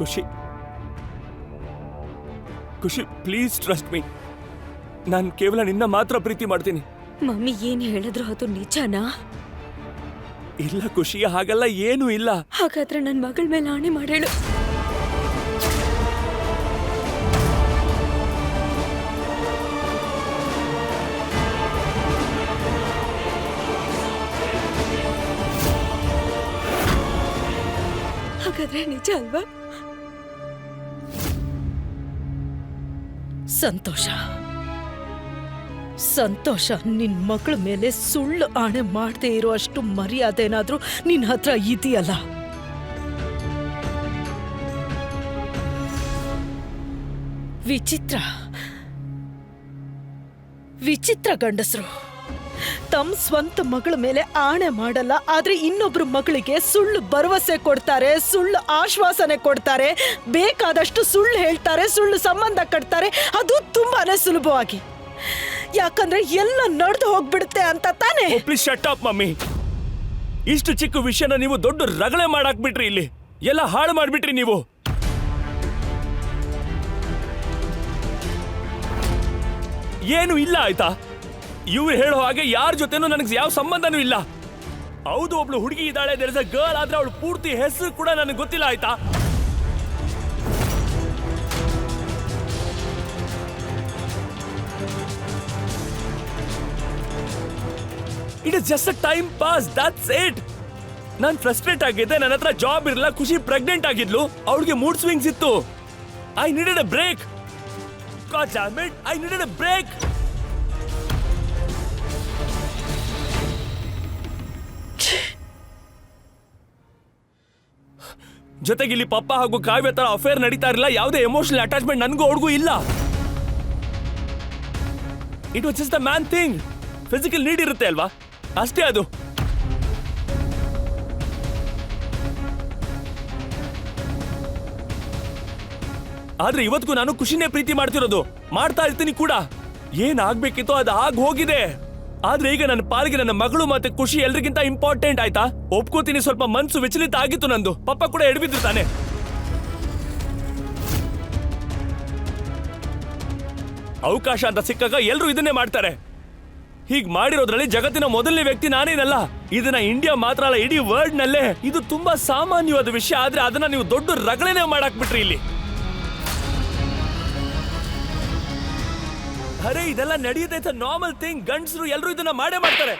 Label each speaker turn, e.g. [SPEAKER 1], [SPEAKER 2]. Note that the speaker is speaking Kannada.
[SPEAKER 1] ಖುಷಿ. ಖುಷಿ ಪ್ಲೀಸ್ ಟ್ರಸ್ಟ್ ಮೀ ನಾನು ಕೇವಲ ನಿನ್ನ ಮಾತ್ರ ಪ್ರೀತಿ ಮಾಡ್ತೀನಿ.
[SPEAKER 2] ಮಮ್ಮಿ ಏನ್ ಹೇಳಿದ್ರು ಅದು ನಿಜನಾ?
[SPEAKER 1] ಇಲ್ಲ ಖುಷಿ ಹಾಗಲ್ಲ ಏನೂ ಇಲ್ಲ.
[SPEAKER 2] ಹಾಗಾದ್ರೆ ನನ್ನ ಮಗಳ ಮೇಲೆ ಆಣೆ ಮಾಡೇಳು ಹಾಗಾದ್ರೆ ನಿಜ ಅಲ್ವಾ?
[SPEAKER 3] ಸಂತೋಷ. ಸಂತೋಷ, ನಿನ್ ಮಗಳ ಮೇಲೆ ಸುಳ್ಳು ಆಣೆ ಮಾಡದೇ ಇರೋ ಅಷ್ಟು ಮರ್ಯಾದೆ ಏನಾದ್ರೂ ನಿನ್ ಹತ್ರ ಇದೆಯಲ್ಲ? ವಿಚಿತ್ರ. ವಿಚಿತ್ರ ಗಂಡಸರು. ತಮ್ಮ ಸ್ವಂತ ಮಗಳ ಮೇಲೆ ಆಣೆ ಮಾಡಲ್ಲ, ಆದ್ರೆ ಇನ್ನೊಬ್ರು ಮಗಳಿಗೆ ಸುಳ್ಳು ಭರವಸೆ ಕೊಡ್ತಾರೆ, ಸುಳ್ಳು ಆಶ್ವಾಸನೆ ಕೊಡ್ತಾರೆ, ಬೇಕಾದಷ್ಟು ಸುಳ್ಳು ಹೇಳ್ತಾರೆ, ಸುಳ್ಳು ಸಂಬಂಧ ಕಟ್ತಾರೆ. ಅದು ತುಂಬಾನೇ ಸುಲಭವಾಗಿ. ಯಾಕಂದ್ರೆ ಎಲ್ಲ ನಡೆದು ಹೋಗ್ಬಿಡುತ್ತೆ ಅಂತ ತಾನೇ?
[SPEAKER 1] Please shut up mummy. ಇಷ್ಟು ಚಿಕ್ಕ ವಿಷಯನ ನೀವು ದೊಡ್ಡ ರಗಳೆ ಮಾಡಾಕ್ಬಿಟ್ರಿ ಇಲ್ಲಿ. ಎಲ್ಲ ಹಾಳು ಮಾಡ್ಬಿಟ್ರಿ ನೀವು. ಏನು ಇಲ್ಲ ಆಯ್ತಾ? ಇವ್ರು ಹೇಳೋ ಹಾಗೆ ಯಾರ ಜೊತೆನೂ ನನಗೆ ಯಾವ ಸಂಬಂಧನೂ ಇಲ್ಲ. ಹೌದು ಒಬ್ಳು ಹುಡುಗಿ ಇದ್ದಾಳೆ ದೇರ್ ಇಸ್ ಅ ಗರ್ಲ್ ಆದ್ರೆ ಅವಳು ಪೂರ್ತಿ ಹೆಸರು ಕೂಡ ನನಗೆ ಗೊತ್ತಿಲ್ಲ ಆಯ್ತಾ? It is just a time pass that's it ನಾನು ಫ್ರಸ್ಟ್ರೇಟ್ ಆಗಿದ್ದೆ ನನ್ನ ಹತ್ರ ಜಾಬ್ ಇರಲ್ಲ ಖುಷಿ ಪ್ರೆಗ್ನೆಂಟ್ ಆಗಿದ್ಲು ಅವಳಿಗೆ ಮೂಡ್ ಸ್ವಿಂಗ್ಸ್ ಇತ್ತು. I needed a break damn it, I needed a ಜೊತೆಗೆ ಇಲ್ಲಿ ಪಪ್ಪ ಹಾಗೂ ಕಾವ್ಯ ತರ ಅಫೇರ್ ನಡೀತಾ ಇರಲಿಲ್ಲ. ಯಾವುದೇ ಎಮೋಷನಲ್ ಅಟ್ಯಾಚ್ಮೆಂಟ್ ನನಗೂ ಅವ್ರಿಗೂ ಇಲ್ಲ. It was just the man thing physical need ಇರುತ್ತೆ ಅಲ್ವಾ? ಅಷ್ಟೇ ಅದು. ಆದ್ರೆ ಇವತ್ತಿಗೂ ನಾನು ಖುಷಿನೇ ಪ್ರೀತಿ ಮಾಡ್ತಿರೋದು. ಮಾಡ್ತಾ ಇರ್ತೀನಿ ಕೂಡ. ಏನ್ ಆಗ್ಬೇಕಿತ್ತು ಅದು ಆಗ ಹೋಗಿದೆ. ಆದ್ರೆ ಈಗ ನನ್ನ ಪಾಲಿಗೆ ನನ್ನ ಮಗಳು ಮತ್ತೆ ಖುಷಿ ಎಲ್ರಿಗಿಂತ ಇಂಪಾರ್ಟೆಂಟ್ ಆಯ್ತಾ? ಒಪ್ಕೋತೀನಿ ಸ್ವಲ್ಪ ಮನ್ಸು ವಿಚಲಿತ ಆಗಿತ್ತು ನಂದು. ಪಪ್ಪ ಕೂಡ ಎಡಬಿದ್ರು ತಾನೆ ಅವಕಾಶ ಅಂತ ಸಿಕ್ಕಾಗ ಎಲ್ಲರೂ ಇದನ್ನೇ ಮಾಡ್ತಾರೆ. ಹೀಗ್ ಮಾಡಿರೋದ್ರಲ್ಲಿ ಜಗತ್ತಿನ ಮೊದಲನೇ ವ್ಯಕ್ತಿ ನಾನೇನಲ್ಲ? ಇದನ್ನ ಇಂಡಿಯಾ ಮಾತ್ರ ಅಲ್ಲ, ಇಡೀ ವರ್ಲ್ಡ್ ನಲ್ಲೇ. ಇದು ತುಂಬಾ ಸಾಮಾನ್ಯವಾದ ವಿಷಯ, ಆದ್ರೆ ಅದನ್ನ ನೀವು ದೊಡ್ಡ ರಗಳೆನೇ ಮಾಡಾಕ್ಬಿಟ್ರಿ ಇಲ್ಲಿ. ಅರೆ ಇದೆಲ್ಲ ನಡೆಯುತ್ತೆ ನಾರ್ಮಲ್ ಥಿಂಗ್ ಗಂಡಸರು ಎಲ್ಲರೂ ಇದನ್ನ ಮಾಡೇ ಮಾಡ್ತಾರೆ.